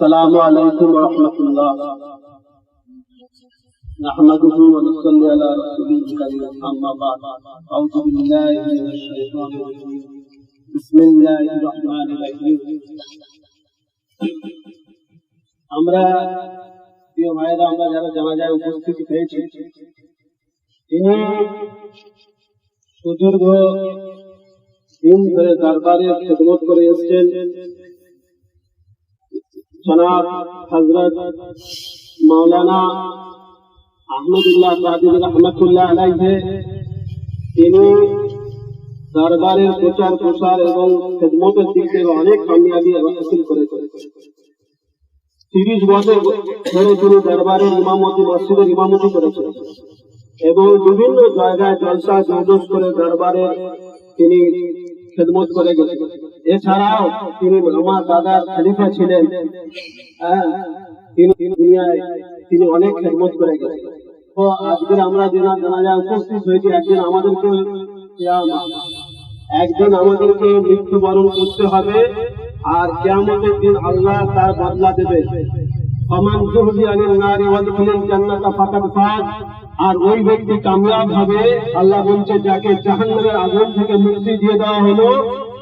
السلام عليكم ورحمة الله نحمده ونصلي على رسوله الكريم أما بعد أعوذ بالله من الشيطان الرجيم بسم الله الرحمن الرحيم আমরা প্রিয় ভাইরা আমরা যারা জানাজায় উপস্থিত হয়েছি তিনি সুদীর্ঘ দিন ধরে দরবারে খেদমত করে এসছেন জনাব হজরত মৌলানা আহমদুল্লাহ কাদির রহমতুল্লাহ আলাইহে, তিনি দরবারের প্রচার প্রসার এবং খেদমতের দিক থেকে অনেক কামিয়াবি হাসিল করেছেন তিরিশ বছর ধরে তিনি দরবারের ইমামতি, মসজিদের ইমামতি করেছেন এবং বিভিন্ন জায়গায় জলসা জৌদস করে দরবারে তিনি খেদমত করে গেছেন। এছাড়াও তিনি আমার দাদার খলিফা ছিলেন। হ্যাঁ, তিনি দুনিয়ায় তিনি অনেক খেদমত করে গেছেন। তো আজকে আমরা যেনা জানাজা উপস্থিত হয়েছি একদিন আমাদেরকে একদিন আমাদেরকে মৃত্যুবরণ করতে হবে আর কেয়ামতের দিন আল্লাহ তার বদলা দেবে ফমান জুহদি আনিল নারি ওয়াদখিলাল জান্নাতা ফাকাদ ফাজ আর ওই ব্যক্তি কামিয়াব হবে। আল্লাহ বলছে যাকে জাহান্নামের আগুন থেকে মুক্তি দিয়ে দেওয়া হলো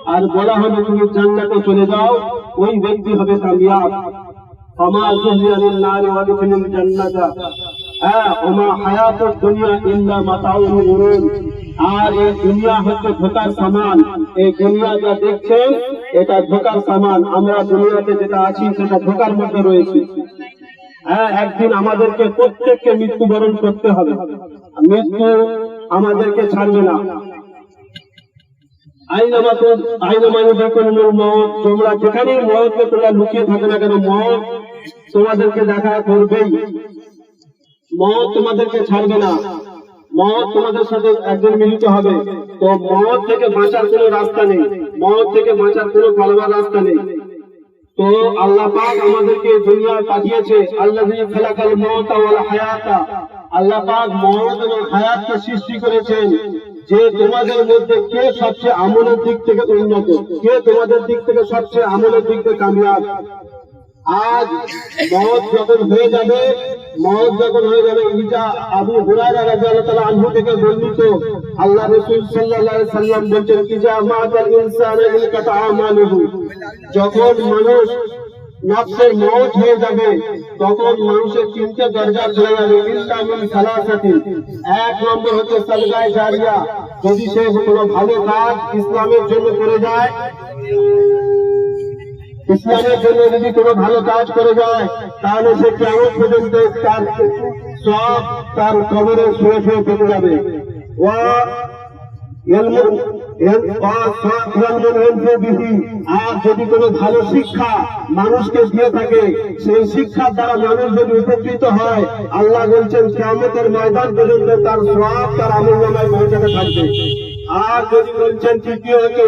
আর বলা হলো তুমি জান্নাতে চলে যাও ওই ব্যক্তি হবে কামিয়াব فما زهي عن النار وادخل الجنة হ্যাঁ ওমা হায়াতুদ দুনিয়া ইল্লা মাতাউল গুরুর আর এই দুনিয়া হচ্ছে ধোকার সামান এই দুনিয়া যা দেখছেন এটা ধোকার সামান আমরা দুনিয়াতে যেটা আছি সেটা ধোকার মধ্যে রয়েছি হ্যাঁ একদিন আমাদেরকে প্রত্যেককে মৃত্যুবরণ করতে হবে মৃত্যু আমাদেরকে ছাড়বে না তোমরা যেখানেই মতকে তোমরা লুকিয়ে না কেন, মত তোমাদেরকে দেখা করবেই। মত তোমাদেরকে ছাড়বে না। মত তোমাদের সাথে একদিন মিলিত হবে। তো মত থেকে বাঁচার কোনো রাস্তা নেই। মত থেকে বাঁচার কোনো পালাবার রাস্তা নেই। তো আল্লাহ পাক আমাদেরকে দুনিয়ায় পাঠিয়েছে আল্লাহ খালাকাল হায়াতা। আল্লাহ পাক মত এবং হায়াতকে সৃষ্টি করেছেন। যে তোমাদের মধ্যে কে সবচেয়ে আমলের দিক থেকে উন্নত? কে তোমাদের দিক থেকে সবচেয়ে আমলের দিক থেকে কামিয়াব? আজ মত যখন হয়ে যাবে মত যখন হয়ে যাবে, ইজা আবু হুরায়রা রাদিয়াল্লাহু তাআলা আনহু থেকে বর্ণিত, আল্লাহ রাসূল আলাইহি সাল্লাম বলেন ইজা মাতাল ইনসানু ইলকাতা আমালুহু যখন মানুষ নফসের মত হয়ে যাবে, তখন মানুষের তিনটে দরজা চলে যাবে ইসলামিন সালাসাতি এক নম্বর হচ্ছে সালগায় জারিয়া। যদি সে কোনো ভালো কাজ ইসলামের জন্য করে যায়, ইসলামের জন্য যদি কোনো ভালো কাজ করে যায়, তাহলে সে কেমন পর্যন্ত তার সব তার কবরে শুয়ে শুয়ে পেতে যাবে। ও আর যদি কোনো ভালো শিক্ষা মানুষকে দিয়ে থাকে, সেই শিক্ষার দ্বারা মানুষ যদি উপকৃত হয়, আল্লাহ বলছেন শ্যামতের ময়দান পর্যন্ত তার সব তার আমল নামায় পৌঁছাতে থাকবে। আর যদি বলছেন তৃতীয় হচ্ছে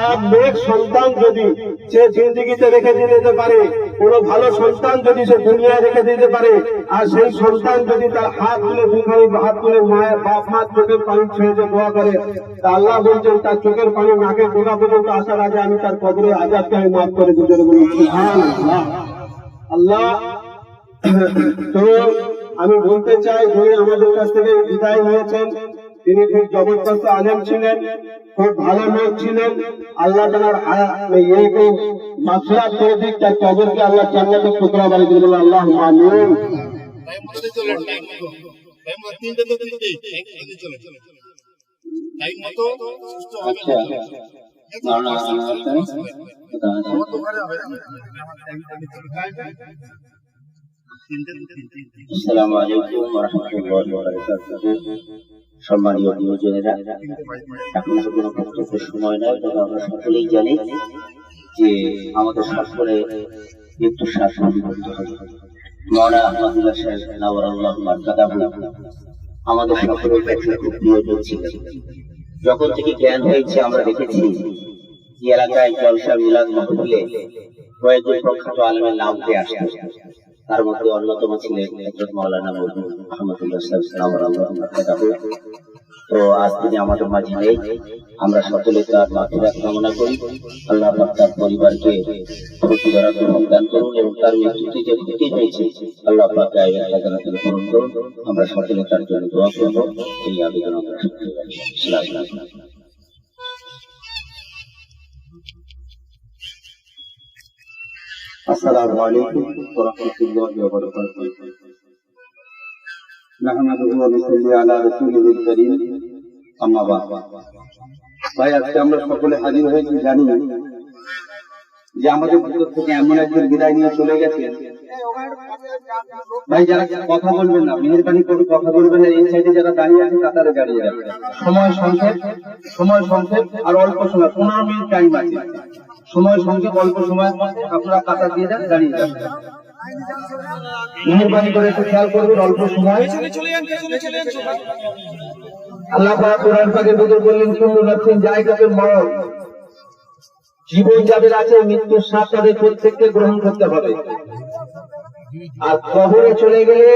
আর নেক সন্তান যদি সে জিন্দগিতে রেখে দিতে পারে কোন ভালো সন্তান যদি সে দুনিয়ায় রেখে দিতে পারে আর সেই সন্তান যদি তার হাত তুলে দুখানি হাত তুলে মায়ের বাপ মার চোখের পানি ছেড়ে দোয়া করে, তা আল্লাহ বলছেন, তার চোখের পানি নাকে ঢোকা পর্যন্ত আসার আগে আমি তার কবরে আজাদকে আমি মাফ করে দিতে বলি সুবহানাল্লাহ। আল্লাহ, তো আমি বলতে চাই, যিনি আমাদের কাছ থেকে বিদায় নিয়েছেন তিনি খুব জবরদস্ত আলেম ছিলেন খুব ভালো লোক ছিলেন। আল্লাহ তালার ইয়েকে মাফরাত করে দিক তার কবরকে আল্লাহ জান্নাতের টুকরা বাড়ি দেবেন আল্লাহ মামিন টাইম মতো চলে টাইম মতো সম্মানীয় প্রিয়জনেরা, এখন কোনো সময় নয়, তবে আমরা সকলেই জানি যে আমাদের সকলে মৃত্যু শাসন করতে হবে মৌলানা আহমদুল্লাহ সাহেব আমাদের খুব প্রিয়জন যখন থেকে জ্ঞান হয়েছে, আমরা দেখেছি এলাকায় জলসা মিলাদ মাহফিলে কয়েকজন প্রখ্যাত আলমের নাম উঠে আসে তার মধ্যে অন্যতম ছিলেন হযরত মাওলানা সাহেব তো আজ তিনি আমাদের মাঝে নেই। আমরা সকলে তার মাথুরা কামনা করি। আল্লাহ তার পরিবারকে গ্রহণ দান করুন এবং তার মৃত্যুতে যে ক্ষতি হয়েছে, আল্লাহ পাক পূরণ করুন। আমরা সকলে তার জন্য দোয়া করব। এই আবেদন আমরা। السلام عليكم ورحمة الله وبركاته نحمده ونصلي على رسوله الكريم أما بعد ভাই আজকে আমরা সকলে হাজির হয়েছি জানি যে আমাদের ভিতর থেকে এমন একজন বিদায় নিয়ে চলে গেছে ভাই, যারা কথা বলবেন না, মেহরবানি করে কথা বলবেন না, এই সাইডে যারা দাঁড়িয়ে আছে কাতারে দাঁড়িয়ে যাবে। সময় সংক্ষেপ সময় সংক্ষেপ, আর অল্প সময়, পনেরো মিনিট টাইম আছে। সময় সংক্ষেপ, অল্প সময়ের মধ্যে আপনারা কাতার দিয়ে যান দাঁড়িয়ে যাবেন মেহরবানি করে একটু খেয়াল করবেন, অল্প সময়। আল্লাহ কোরআন পাকে বললেন কুল্লু নাফসিন জায়গাতুল মউত জীবন যাদের আছে, মৃত্যুর স্বাদ তাদের প্রত্যেককে গ্রহণ করতে হবে। আর কবরে চলে গেলে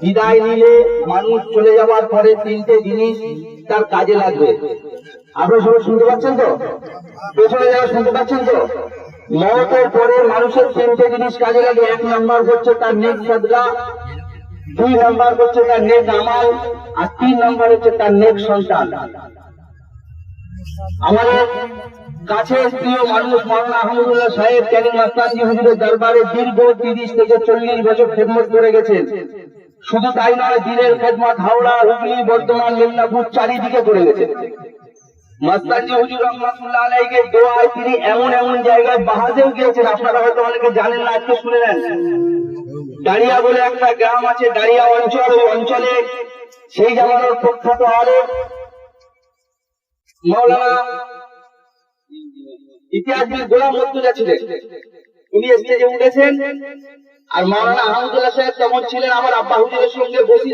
বিদায় নিলে মানুষ চলে যাওয়ার পরে তিনটে জিনিস তার কাজে লাগবে। আপনারা সবাই শুনতে পাচ্ছেন তো? পেছনে যারা শুনতে পাচ্ছেন তো? মতের পরে মানুষের তিনটে জিনিস কাজে লাগে। এক নাম্বার হচ্ছে তার নেক সাদগা, দুই নাম্বার হচ্ছে তার নেক আমাল, আর তিন নাম্বার হচ্ছে তার নেক সন্তান। আমাদের কাছে প্রিয় মানুষ মাওলানা আহমদুল্লাহ সাহেব ক্যানিং মাস্তানি হুজুরের দরবারে দীর্ঘ তিরিশ থেকে চল্লিশ বছর খেদমত করে গেছেন। শুধু তাই নয়, দিনের খেদমত হাওড়া, হুগলি, বর্ধমান, মেদিনীপুর চারিদিকে করে গেছেন। মাস্তানি হুজুর রহমাতুল্লাহ আলাইকে দোয়ায় তিনি এমন এমন জায়গায় বাহাতেও গিয়েছেন। আপনারা হয়তো অনেকে জানেন না, আজকে শুনে নেন। দাঁড়িয়া বলে একটা গ্রাম আছে, দাঁড়িয়া অঞ্চল, ওই অঞ্চলে সেই জামানোর প্রখ্যাত আলেম মৌলানা ইতিহাসবিদ গোলাম মর্তুজা ছিলেন উনি স্টেজে উঠেছেন আর মাওলানা আহমদুল্লাহ সাহেব তখন ছিলেন আমার আব্বা হুজুরের সঙ্গে বলে,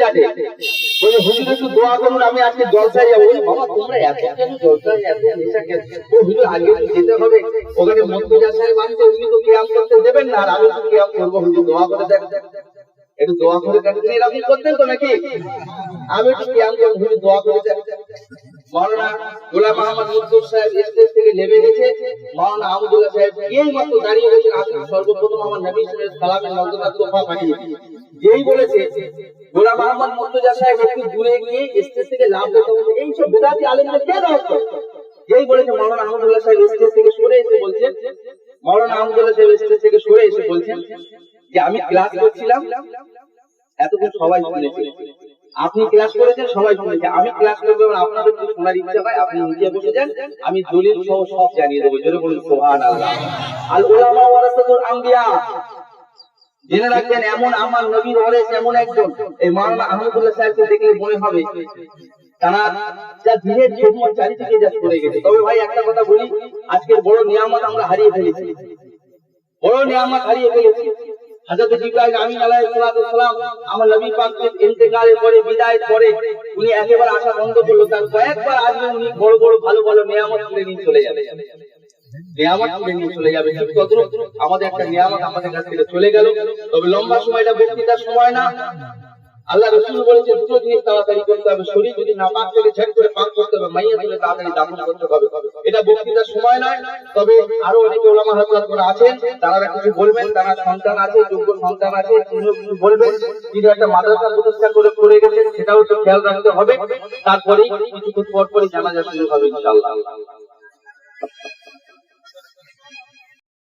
হুজুর, একটু দোয়া করুন, আমি আজকে যাব। বাবা, তোমরা এত কেন ও হুজুর, আগে যেতে হবে। ওখানে সাহেব আনতে উনি তো করতে দেবেন না, আর আমি তো করব, হুজুর, দোয়া করে দেখ একটু দোয়া করে দেখেন এরকম করতেন তো নাকি? আমি একটু করব, হুজুর, দোয়া করে দেখ সাহেব যেই বলেছে সাহেব একটু দূরে গিয়ে স্টেজ থেকে লাভ বেদাতি যেই বলেছে আহমদুল্লাহ সাহেব স্টেজ থেকে সরে এসে বলছেন মাওলানা আহমদুল্লাহ সাহেব স্টেজ থেকে সরে এসে বলছেন যে, আমি ক্লাস করছিলাম, এতক্ষণ সবাই শুনেছে। আপনি ক্লাস করেছেন, সবাই শুনেছে আমি ক্লাস করব আপনাদের যদি শোনার ইচ্ছা হয়, আপনি নিজে বসে যান, আমি দলিল সহ সব জানিয়ে দেবো। জোরে বলুন সোহান আল্লাহ। জেনে রাখবেন, এমন আমার নবীর এমন একজন। এই আহমদুল্লাহ সাহেবকে দেখলে মনে হবে, তারা যা খেদমত চারিদিকে একটা কথা বলি বড় নিয়ামত আমরা হারিয়ে ফেলেছি। বড় নিয়ামত হারিয়ে ফেলেছি। হযরত জিবরাইল আমিন আলাইহিস সালাম আমার নবী পাকের ইন্তেকালের পরে উনি একেবারে আসা বন্ধ করল তার কয়েকবার আসবে উনি বড় বড় ভালো ভালো নিয়ামত তুলে নিয়ে চলে যাবে। নিয়ামত নিয়ে চলে যাবে। আমাদের একটা নিয়ামত আমাদের কাছ থেকে চলে গেল। তবে লম্বা সময়টা বক্তৃতার সময় না। আল্লাহ রসুল বলেছে দুটো জিনিস তাড়াতাড়ি করতে হবে, শরীর যদি না পাক থেকে ছেড়ে করে পাক করতে হবে, মাইয়া তুলে তাড়াতাড়ি দাফন করতে হবে। এটা বক্তৃতার সময় নয়, তবে আরও অনেক ওলামা হাজরাত করে আছেন, তারা কিছু বলবেন, তারা সন্তান আছে, যোগ্য সন্তান আছে কিছু বলবেন, তিনি একটা মাদ্রাসা প্রতিষ্ঠা করে করে গেছেন, সেটাও তো খেয়াল রাখতে হবে। তারপরেই কিছুক্ষণ পর পরই জানাজা শুরু হবে ইনশাআল্লাহ।